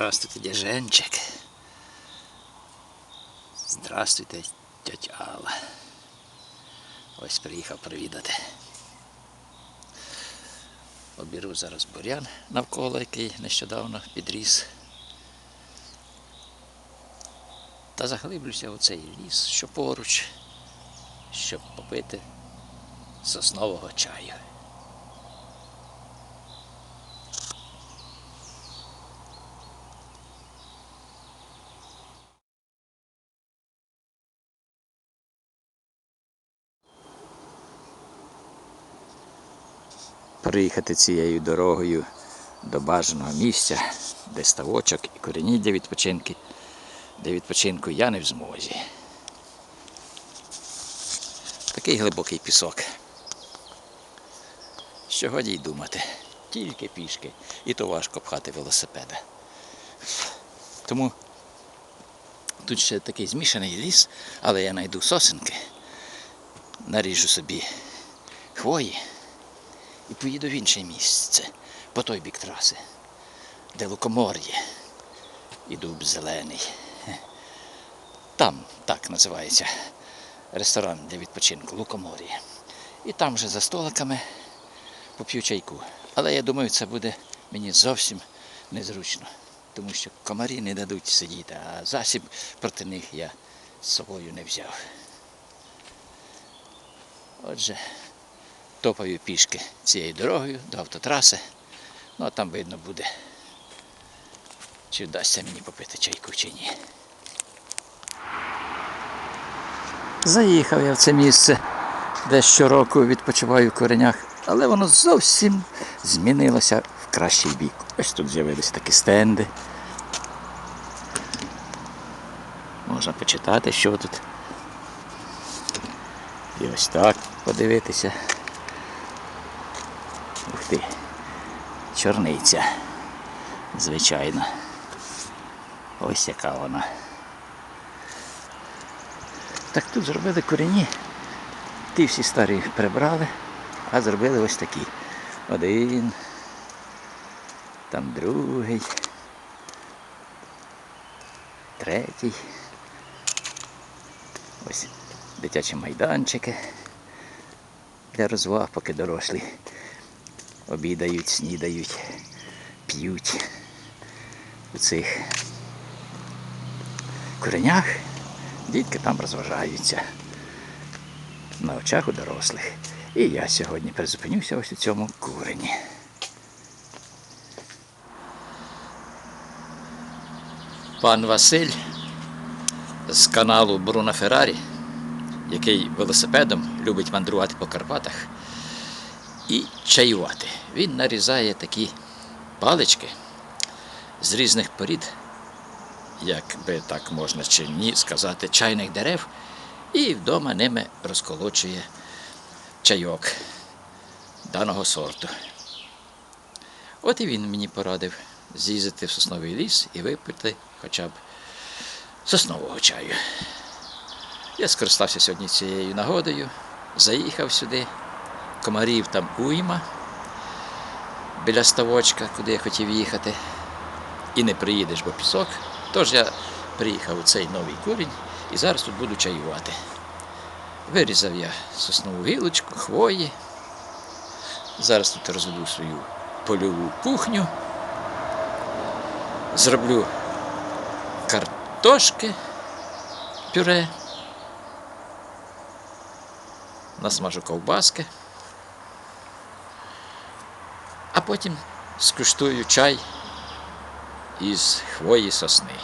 Здравствуйте, дяженчик. Здравствуйте, тьотя Алла. Ось приїхав провідати. Обіру зараз бурян навколо, який нещодавно підріс. Та заглиблюся в цей ліс, що поруч, щоб попити соснового чаю. Приїхати цією дорогою до бажаного місця, де ставочок і корені для відпочинки. Для відпочинку я не в змозі. Такий глибокий пісок. Що годі й думати, тільки пішки, і то важко пхати велосипеда. Тому тут ще такий змішаний ліс, але я знайду сосенки, наріжу собі хвої і поїду в інше місце, по той бік траси, де лукомор'є і дуб зелений. Там так називається ресторан для відпочинку Лукомор'я. І там же за столиками поп'ю чайку. Але я думаю, це буде мені зовсім незручно, тому що комарі не дадуть сидіти, а засіб проти них я з собою не взяв. Отже, топаю пішки цією дорогою до автотраси. Ну а там видно буде, чи вдасться мені попити чайку чи ні. Заїхав я в це місце, де щороку відпочиваю в коренях, але воно зовсім змінилося в кращий бік. Ось тут з'явилися такі стенди. Можна почитати, що тут. І ось так подивитися. Чорниця. Звичайно. Ось яка вона. Так тут зробили корені. Ті всі старі прибрали, а зробили ось такі. Один, там другий, третій. Ось дитячі майданчики для розваг, поки дорослі обідають, снідають, п'ють у цих коренях. Дітки там розважаються на очах у дорослих. І я сьогодні призупинюся ось у цьому курені. Пан Василь з каналу Бруно Феррарі, який велосипедом любить мандрувати по Карпатах і чаювати. Він нарізає такі палички з різних порід як би так можна чи ні сказати, чайних дерев, і вдома ними розколочує чайок даного сорту. От і він мені порадив з'їздити в сосновий ліс і випити хоча б соснового чаю. Я скористався сьогодні цією нагодою, заїхав сюди, комарів там уйма біля ставочка, куди я хотів їхати. І не приїдеш, бо пісок. Тож я приїхав у цей новий курінь і зараз тут буду чаювати. Вирізав я соснову гілочку, хвої. Зараз тут розведу свою польову кухню. Зроблю картошки, пюре. Насмажу ковбаски. А потім скуштую чай із хвої сосни.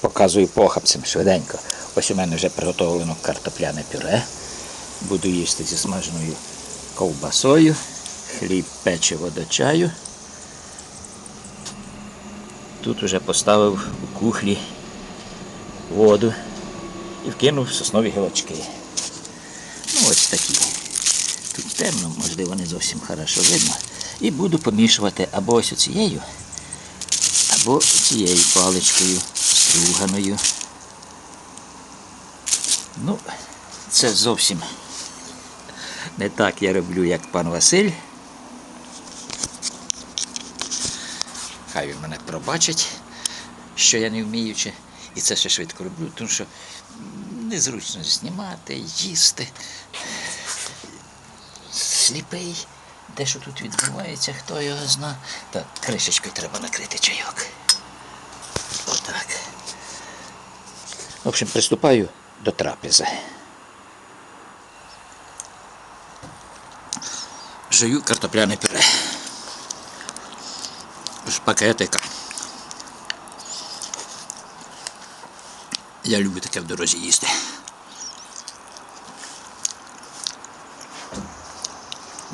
Показую похапцям швиденько. Ось у мене вже приготовлено картопляне пюре. Буду їсти зі смаженою ковбасою, хліб печиво до чаю. Тут вже поставив у кухлі воду і вкинув соснові гілочки. Ну ось такі. Темно, можливо, не зовсім хорошо видно. І буду помішувати або ось цією, або цією паличкою струганою. Ну, це зовсім не так я роблю, як пан Василь. Хай він мене пробачить, що я не вміючи. І це ще швидко роблю, тому що незручно знімати, їсти. Сліпий. Де що тут відбувається, хто його зна. Так, кришечкою треба накрити чайок. Отак. В общем, приступаю до трапези. Жую картопляне пюре. З пакетика. Я люблю таке в дорозі їсти.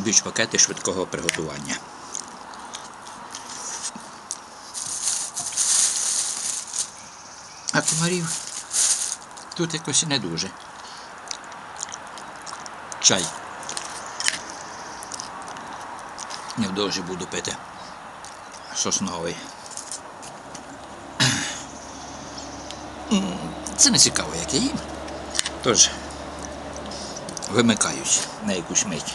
Більш пакети швидкого приготування. А комарів тут якось і не дуже. Чай. Невдовзі буду пити сосновий. Це не цікаво, як я їм. Тож вимикаюсь на якусь мить.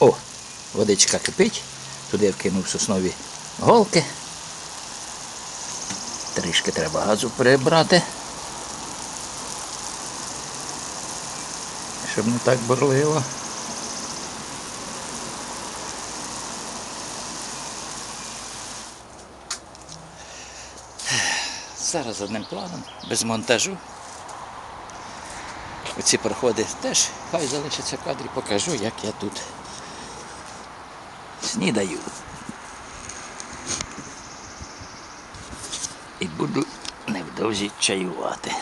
О, водичка кипить. Туди вкинув соснові голки. Трішки треба газу прибрати. Щоб не так бурливо. Зараз одним планом, без монтажу. Оці проходи теж хай залишаться кадрі, покажу, як я тут снідаю. І буду невдовзі чаювати.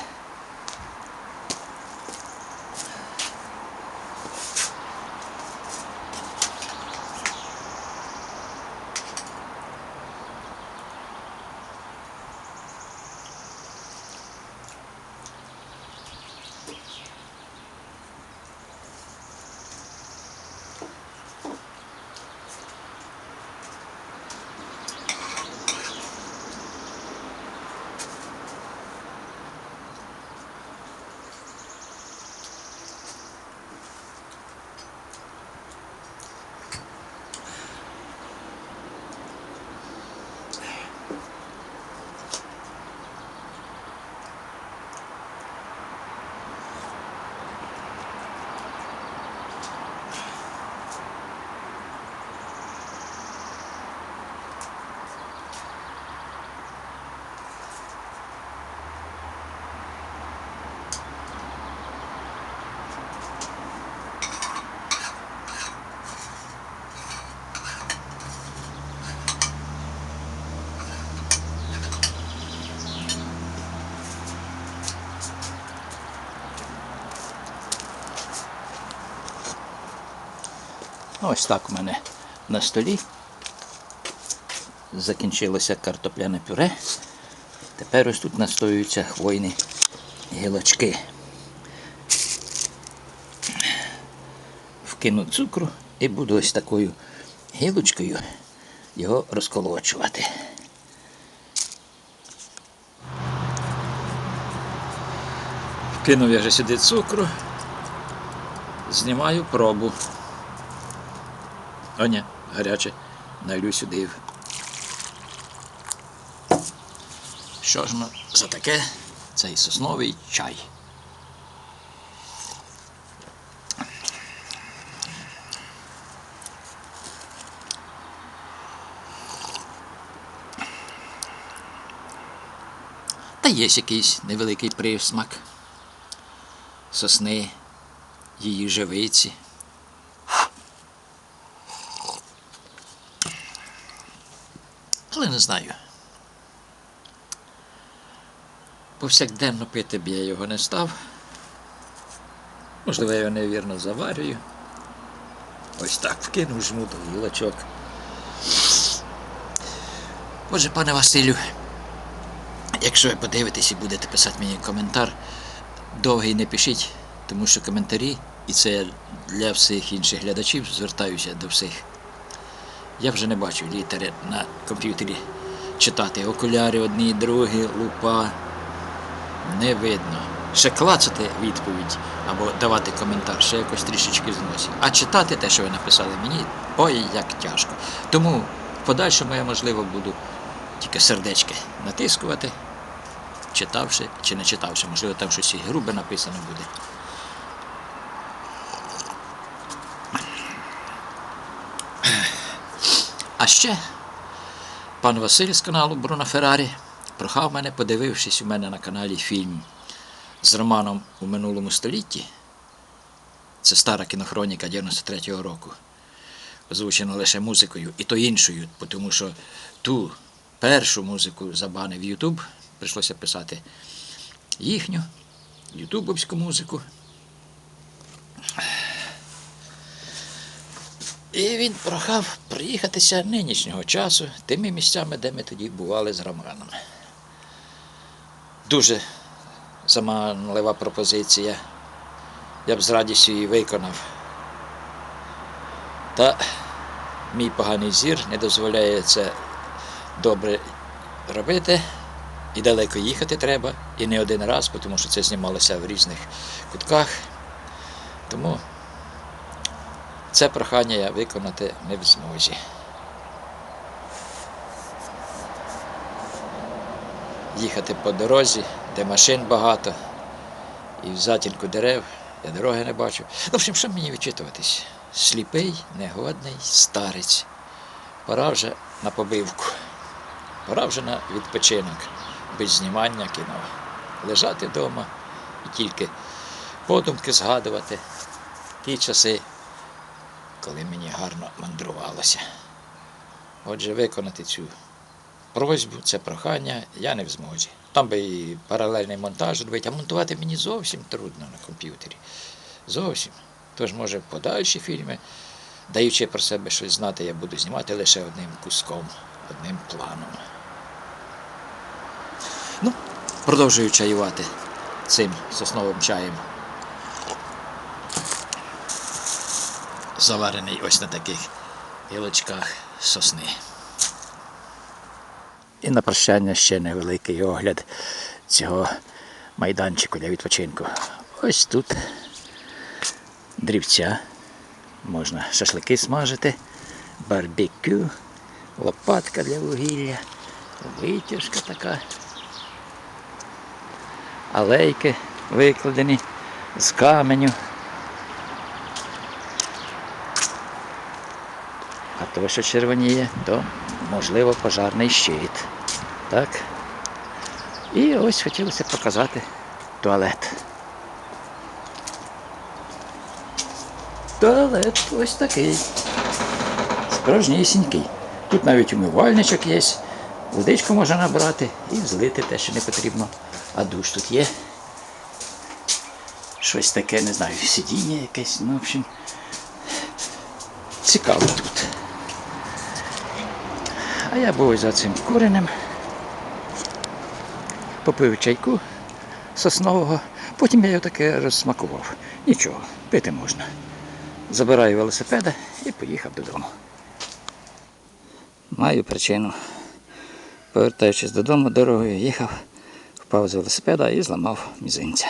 Ось так у мене на столі. Закінчилося картопляне пюре. Тепер ось тут настоюються хвойні гілочки. Вкину цукру і буду ось такою гілочкою його розколочувати. Вкинув я вже сюди цукру, знімаю пробу. О, ні, гаряче. Налю сюди. Що ж ну, за таке? Цей сосновий чай. Та є якийсь невеликий присмак сосни, її живиці. Але не знаю. Повсякденно пити б я його не став. Можливо, я його невірно заварюю. Ось так вкинув жму до гілочок. Отже, пане Василю, якщо ви подивитесь і будете писати мені коментар, довгий не пишіть, тому що коментарі, і це я для всіх інших глядачів, звертаюся до всіх. Я вже не бачу літери на комп'ютері читати. Окуляри одні, другі, лупа. Не видно. ще клацати відповідь або давати коментар, ще якось трішечки зносі. А читати те, що ви написали мені, ой, як тяжко. Тому в подальшому я, можливо, буду тільки сердечки натискувати, читавши чи не читавши. Можливо, там щось і грубе написано буде. А ще пан Василь з каналу Бруно Феррарі прохав мене, подивившись у мене на каналі фільм з романом у минулому столітті. Це стара кінохроніка 93-го року. Озвучено лише музикою, і то іншою, тому що ту першу музику забанив Ютуб, прийшлося писати їхню, ютубовську музику. І він прохав приїхатися нинішнього часу тими місцями, де ми тоді бували з Романом. Дуже заманлива пропозиція. Я б з радістю її виконав. Та мій поганий зір не дозволяє це добре робити. І далеко їхати треба, і не один раз, тому що це знімалося в різних кутках. Тому це прохання я виконати не в змозі. Їхати по дорозі, де машин багато, і в затінку дерев, я дороги не бачу. Ну, в общем, що мені відчитуватись? Сліпий, негодний, старець. Пора вже на побивку. Пора вже на відпочинок, без знімання кіно. Лежати вдома і тільки подумки згадувати ті часи, коли мені гарно мандрувалося. Отже, виконати цю просьбу, це прохання я не в змозі. Там би і паралельний монтаж робити, а монтувати мені зовсім трудно на комп'ютері. Зовсім. Тож, може, подальші фільми, даючи про себе щось знати, я буду знімати лише одним куском, одним планом. Ну, продовжую чаювати цим сосновим чаєм. Заварений ось на таких гілочках сосни. І на прощання ще невеликий огляд цього майданчику для відпочинку. Ось тут дрівця, можна шашлики смажити, барбекю, лопатка для вугілля, витяжка така, алейки викладені з каменю. А то, що червоніє, то можливо пожарний щит. Так. І ось хотілося показати туалет. Туалет ось такий. Справжнісінький. Тут навіть умивальничок є. Водичку можна набрати і злити те, що не потрібно. А душ тут є. Щось таке, не знаю, сидіння якесь, ну, в общем. Цікаво тут. А я був за цим куреним. Попив чайку соснового, потім я його таке розсмакував. Нічого, пити можна. Забираю велосипеда і поїхав додому. Маю причину. Повертаючись додому, дорогою їхав, впав з велосипеда і зламав мізинця.